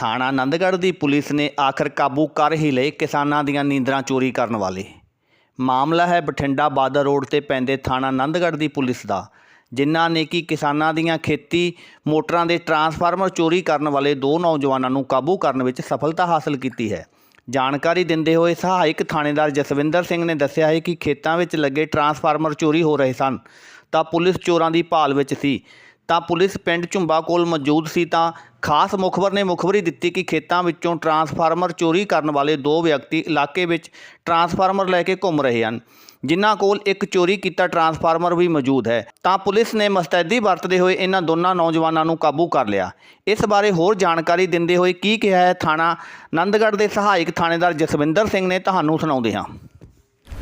ਥਾਣਾ ਆਨੰਦਗੜ੍ਹ ਦੀ ਪੁਲਿਸ ਨੇ ਆਖਰ ਕਾਬੂ ਕਰ ਹੀ ਲਏ ਕਿਸਾਨਾਂ ਦੀਆਂ ਨੀਂਦਰਾਂ ਚੋਰੀ ਕਰਨ ਵਾਲੇ। ਮਾਮਲਾ ਹੈ ਬਠਿੰਡਾ ਬਾਦਰ ਰੋਡ ਤੇ ਪੈਂਦੇ ਥਾਣਾ ਆਨੰਦਗੜ੍ਹ ਦੀ ਪੁਲਿਸ ਦਾ, ਜਿਨ੍ਹਾਂ ਨੇ ਕਿ ਕਿਸਾਨਾਂ ਦੀਆਂ ਖੇਤੀ, ਮੋਟਰਾਂ ਦੇ ਟਰਾਂਸਫਾਰਮਰ ਚੋਰੀ ਕਰਨ ਵਾਲੇ ਦੋ ਨੌਜਵਾਨਾਂ ਨੂੰ ਕਾਬੂ ਕਰਨ ਵਿੱਚ ਸਫਲਤਾ ਹਾਸਲ ਕੀਤੀ ਹੈ। ਜਾਣਕਾਰੀ ਦਿੰਦੇ ਹੋਏ ਸਹਾਇਕ ਥਾਣੇਦਾਰ ਜਸਵਿੰਦਰ ਸਿੰਘ ਨੇ ਦੱਸਿਆ ਹੈ ਕਿ ਖੇਤਾਂ ਵਿੱਚ ਲੱਗੇ ਟਰਾਂਸਫਾਰਮਰ ਚੋਰੀ ਹੋ ਰਹੇ ਸਨ, ਤਾਂ ਪੁਲਿਸ ਚੋਰਾਂ ਦੀ ਭਾਲ ਵਿੱਚ ਸੀ। ਤਾਂ ਪੁਲਿਸ ਪਿੰਡ ਝੁੰਬਾ ਕੋਲ ਮੌਜੂਦ ਸੀ ਤਾਂ ਖਾਸ ਮੁਖਬਰ ਨੇ ਮੁਖਬਰੀ ਦਿੱਤੀ ਕਿ ਖੇਤਾਂ ਵਿੱਚੋਂ ਟਰਾਂਸਫਾਰਮਰ ਚੋਰੀ ਕਰਨ ਵਾਲੇ ਦੋ ਵਿਅਕਤੀ ਇਲਾਕੇ ਵਿੱਚ ਟਰਾਂਸਫਾਰਮਰ ਲੈ ਕੇ ਘੁੰਮ ਰਹੇ ਹਨ। ਜਿਨ੍ਹਾਂ ਕੋਲ ਇੱਕ ਚੋਰੀ ਕੀਤਾ ਟਰਾਂਸਫਾਰਮਰ ਵੀ ਮੌਜੂਦ ਹੈ। ਤਾਂ ਪੁਲਿਸ ਨੇ ਮਸਤੈਦੀ ਵਰਤਦੇ ਹੋਏ ਇਹਨਾਂ ਦੋਨਾਂ ਨੌਜਵਾਨਾਂ ਨੂੰ ਕਾਬੂ ਕਰ ਲਿਆ। ਇਸ ਬਾਰੇ ਹੋਰ ਜਾਣਕਾਰੀ ਦਿੰਦੇ ਹੋਏ ਕੀ ਕਿਹਾ ਹੈ ਥਾਣਾ ਆਨੰਦਗੜ੍ਹ ਦੇ ਸਹਾਇਕ ਥਾਣੇਦਾਰ ਜਸਵਿੰਦਰ ਸਿੰਘ ਨੇ ਤੁਹਾਨੂੰ ਸੁਣਾਉਂਦੇ ਹਾਂ।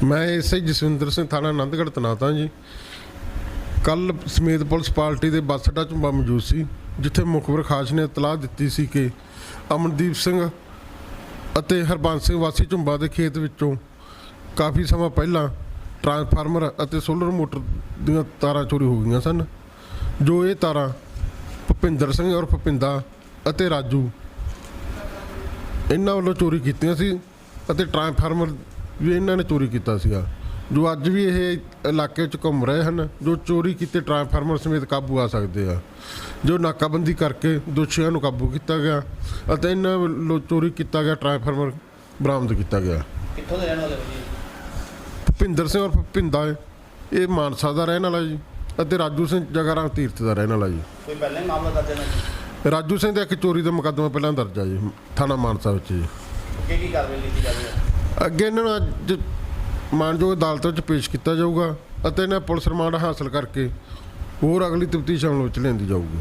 ਮੈਂ ਐਸਆਈ ਜਸਵਿੰਦਰ ਸਿੰਘ, ਥਾਣਾ ਆਨੰਦਗੜ੍ਹ ਤਨਾਤਾ ਜੀ। ਕੱਲ ਸਮੇਤ ਪੁਲਿਸ ਪਾਰਟੀ ਦੇ ਬੱਸ ਅੱਡਾ ਝੁੰਬਾ ਮੌਜੂਦ ਸੀ। ਜਿੱਥੇ ਮੁਖਬਰ ਖਾਸ ਨੇ ਇਤਲਾਹ ਦਿੱਤੀ ਸੀ ਕਿ ਅਮਨਦੀਪ ਸਿੰਘ ਅਤੇ ਹਰਬੰਸ ਸਿੰਘ ਵਾਸੀ ਝੁੰਬਾ ਦੇ ਖੇਤ ਵਿੱਚੋਂ ਕਾਫੀ ਸਮਾਂ ਪਹਿਲਾਂ ਟਰਾਂਸਫਾਰਮਰ ਅਤੇ ਸੋਲਰ ਮੋਟਰ ਦੀਆਂ ਤਾਰਾਂ ਚੋਰੀ ਹੋ ਗਈਆਂ ਸਨ, ਜੋ ਇਹ ਤਾਰਾਂ ਭੁਪਿੰਦਰ ਸਿੰਘ ਔਰ ਭੁਪਿੰਦਾ ਅਤੇ ਰਾਜੂ ਇਹਨਾਂ ਵੱਲੋਂ ਚੋਰੀ ਕੀਤੀਆਂ ਸੀ ਅਤੇ ਟਰਾਂਸਫਾਰਮਰ ਵੀ ਇਹਨਾਂ ਨੇ ਚੋਰੀ ਕੀਤਾ ਸੀਗਾ। ਜੋ ਅੱਜ ਵੀ ਇਹ ਇਲਾਕੇ 'ਚ ਘੁੰਮ ਰਹੇ ਹਨ ਜੋ ਚੋਰੀ ਕੀਤੇ ਟਰਾਂਸਫਾਰਮਰ ਸਮੇਤ ਕਾਬੂ ਆ ਸਕਦੇ ਆ ਜੋ ਨਾਕਾਬੰਦੀ ਕਰਕੇ ਦੋਸ਼ੀਆਂ ਨੂੰ ਕਾਬੂ ਕੀਤਾ ਗਿਆ ਅਤੇ ਇਹਨਾਂ ਵੱਲੋਂ ਚੋਰੀ ਕੀਤਾ ਗਿਆ ਟਰਾਂਸਫਾਰਮਰ ਬਰਾਮਦ ਕੀਤਾ ਗਿਆ। ਕਿੱਥੋਂ ਦੇ ਰਹਿਣ ਵਾਲੇ ਜੀ? ਭੁਪਿੰਦਰ ਸਿੰਘ ਔਰ ਭੁਪਿੰਦਾ ਇਹ ਮਾਨਸਾ ਦਾ ਰਹਿਣ ਵਾਲਾ ਜੀ ਅਤੇ ਰਾਜੂ ਸਿੰਘ ਜਗਾਰਾਮ ਤੀਰਥ ਦਾ ਰਹਿਣ ਵਾਲਾ ਜੀ। ਕੋਈ ਪਹਿਲਾਂ ਹੀ ਮਾਮਲਾ ਦਰਜ ਹੈ ਜੀ? ਰਾਜੂ ਸਿੰਘ ਦਾ ਇੱਕ ਚੋਰੀ ਦਾ ਮੁਕੱਦਮਾ ਪਹਿਲਾਂ ਦਰਜ ਆ ਜੀ ਥਾਣਾ ਮਾਨਸਾ ਵਿੱਚ ਜੀ। ਕੀ ਕੀ ਕਾਰਵਾਈ ਕੀਤੀ ਜਾ ਰਹੀ ਹੈ? ਅੱਗੇ ਇਹਨਾਂ ਨੂੰ ਅੱਜ ਮਾਨਯੋਗ ਅਦਾਲਤ ਵਿੱਚ ਪੇਸ਼ ਕੀਤਾ ਜਾਊਗਾ ਅਤੇ ਇਹਨਾਂ ਪੁਲਿਸ ਰਿਮਾਂਡ ਹਾਸਲ ਕਰਕੇ ਹੋਰ ਅਗਲੀ ਤਫਤੀਸ਼ ਅਮਲ ਵਿੱਚ ਲਿਆਂਦੀ ਜਾਊਗੀ।